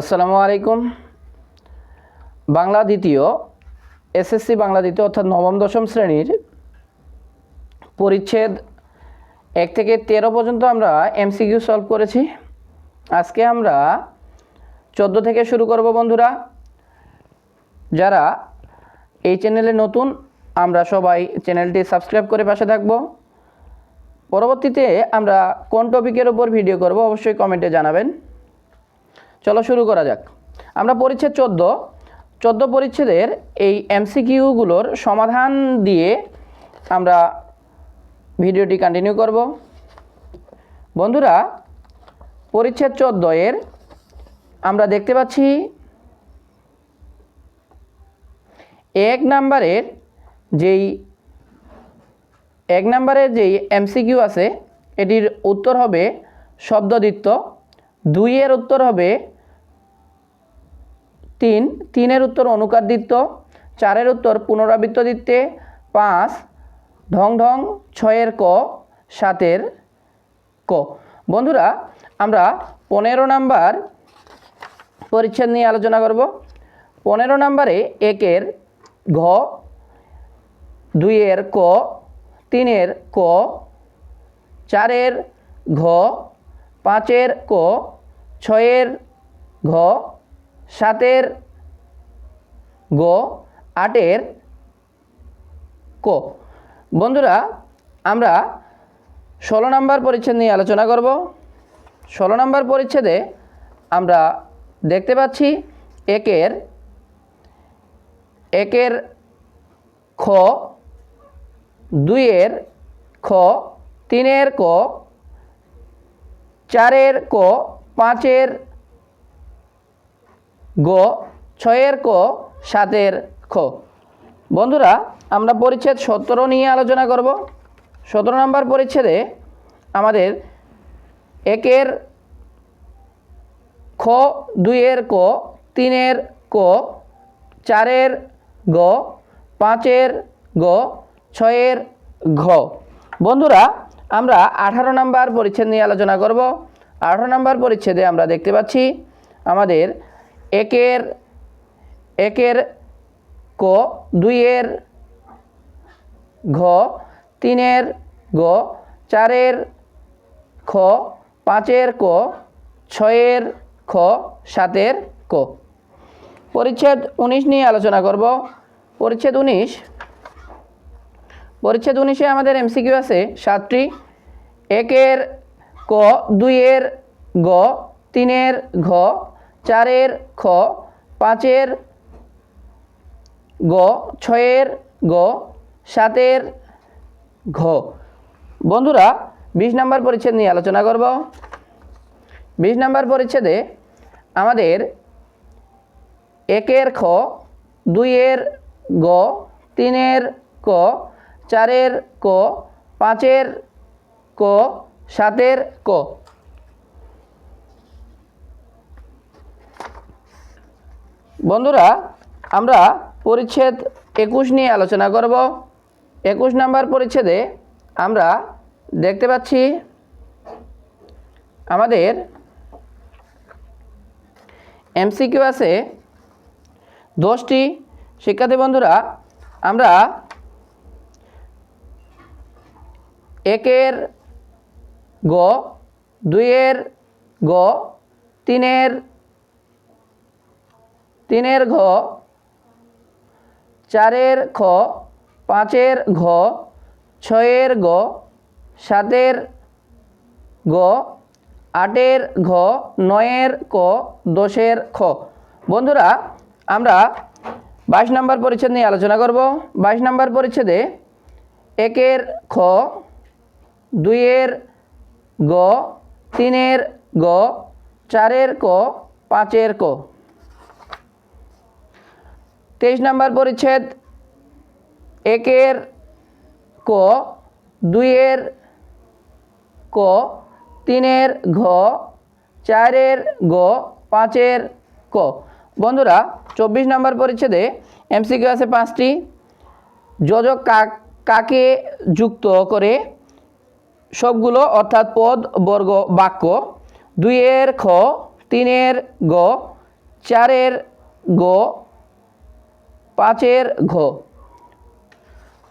আসসালামু আলাইকুম। বাংলা দ্বিতীয়, এসএসসি বাংলা দ্বিতীয় অর্থাৎ নবম, দশম শ্রেণির পরিচ্ছেদ এক থেকে তেরো পর্যন্ত আমরা এমসিকিউ সলভ করেছি। আজকে আমরা চোদ্দ থেকে শুরু করব বন্ধুরা। যারা এই চ্যানেলে নতুন, আমরা সবাই চ্যানেলটি সাবস্ক্রাইব করে পাশে থাকব। পরবর্তীতে আমরা কোন টপিকের ওপর ভিডিও করব, অবশ্যই কমেন্টে জানাবেন। চলো শুরু করা যাক। আমরা পরিচ্ছেদ চোদ্দ। চোদ্দ পরিচ্ছেদের এই এমসিকিউগুলোর সমাধান দিয়ে আমরা ভিডিওটি কন্টিনিউ করব। বন্ধুরা, পরিচ্ছেদ চোদ্দ এর আমরা দেখতে পাচ্ছি এক নাম্বারের যেই এক নাম্বারের যেই এমসিকিউ আছে, এটির উত্তর হবে শব্দদিত্য। দুইয়ের উত্তর হবে তিন, তিনের উত্তর অনুকারদিত্য, চারের উত্তর পুনরাবৃত্ত দিতে পাঁচ, ঢং ঢং ছয়ের ক, সাতের ক। বন্ধুরা, আমরা পনেরো নাম্বার পরিচ্ছেদ নিয়ে আলোচনা করব। পনেরো নাম্বারে একের ঘ, দুইয়ের ক, তিনের ক, চারের ঘ, পাঁচের ক, ছয়ের ঘ সাতের গ, আটের ক। বন্ধুরা, আমরা ষোলো নম্বর পরিচ্ছেদ নিয়ে আলোচনা করব। ষোলো নম্বর পরিচ্ছেদে আমরা দেখতে পাচ্ছি একের একের খ, দুইয়ের খ, তিনের ক, চারের ক, পাঁচের গ, ছয়ের ক, সাতের খ। বন্ধুরা, আমরা পরিচ্ছেদ সতেরো নিয়ে আলোচনা করব। সতেরো নম্বর পরিচ্ছেদে আমাদের একের খ, দুইয়ের ক, তিনের ক, চারের গ, পাঁচের গ, ছয়ের ঘ। বন্ধুরা, আমরা আঠারো নম্বর পরিচ্ছেদ নিয়ে আলোচনা করব। আঠারো নম্বর পরিচ্ছেদে আমরা দেখতে পাচ্ছি, আমাদের একের একের ক, দুইয়ের ঘ, তিনের গ, চারের খ, পাঁচের ক, ছয়ের খ, সাতের ক। পরিচ্ছেদ উনিশ নিয়ে আলোচনা করব। পরিচ্ছেদ উনিশ, পরিচ্ছেদ উনিশে আমাদের এমসিকিউ আছে সাতটি। একের ক, দুইয়ের গ, তিনের ঘ চারের খ, পাঁচের গ, ছয়ের গ, সাতের ঘ। বন্ধুরা, বিশ নম্বর পরিচ্ছেদ নিয়ে আলোচনা করব। বিশ নম্বর পরিচ্ছেদে আমাদের একের খ, দুইয়ের গ, তিনের ক, চারের ক, পাঁচের ক, সাতের ক। বন্ধুরা, আমরা পরিচ্ছেদ একুশ নিয়ে আলোচনা করব। একুশ নম্বর পরিচ্ছেদে আমরা দেখতে পাচ্ছি আমাদের এমসিকিউ আছে। দশটি শিক্ষার্থী বন্ধুরা, আমরা একের গ, দুইয়ের গ, তিনের তিনের ঘ, চারের খ, পাঁচের ঘ, ছয়ের গ, সাতের গ, আটের ঘ, নয়ের ক, দশের খ। বন্ধুরা, আমরা বাইশ নম্বর পরিচ্ছেদ নিয়ে আলোচনা করব। বাইশ নম্বর পরিচ্ছেদে একের খ, দুইয়ের গ, তিনের গ, চারের ক, পাঁচের ক। তেইশ নম্বর পরিচ্ছেদ, একের ক, দুইয়ের ক, তিনের ঘ, চারের গ, পাঁচের ক। বন্ধুরা, চব্বিশ নম্বর পরিচ্ছেদে এমসিকিউ আছে পাঁচটি। যোজক কাক কাকে যুক্ত করে? সবগুলো অর্থাৎ পদ, বর্গ, বাক্য। দুইয়ের খ, তিনের গ, চারের গ পাঁচের ঘ।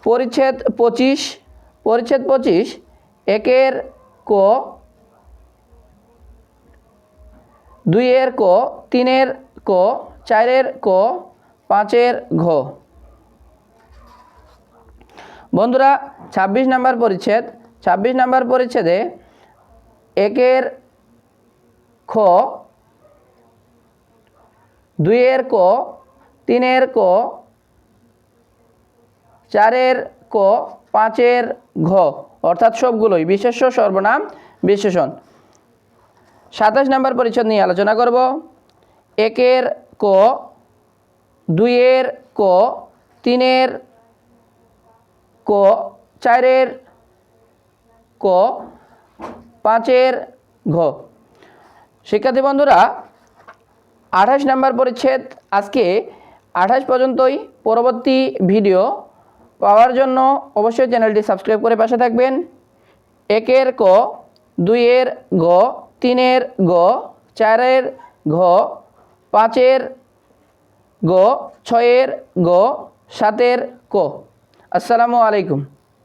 পরিচ্ছেদ পঁচিশ পরিচ্ছেদ পঁচিশ, একের ক, দুইয়ের ক, তিনের ক, চারের ক, পাঁচের ঘ। বন্ধুরা, ছাব্বিশ নাম্বার পরিচ্ছেদ। ছাব্বিশ নাম্বার পরিচ্ছেদে একের খ, দুইয়ের ক তিনের ক, চারের ক, পাঁচের ঘ, অর্থাৎ সবগুলোই বিশেষ্য, সর্বনাম, বিশেষণ। সাতাশ নম্বর পরিচ্ছদ নিয়ে আলোচনা করব। একের ক, দুইয়ের ক, তিনের ক, চারের ক, পাঁচের ঘ। শিক্ষার্থী বন্ধুরা, আঠাশ নাম্বার পরিচ্ছেদ আজকে আঠাশ পর্যন্তই পরবর্তী ভিডিও পাওয়ার জন্য অবশ্যই চ্যানেলটি সাবস্ক্রাইব করে পাশে থাকবেন। একের ক, দুইয়ের গ, তিনের গ, চারের ঘ, পাঁচের গ, ছয়ের গ, সাতের ক। আসসালামু আলাইকুম।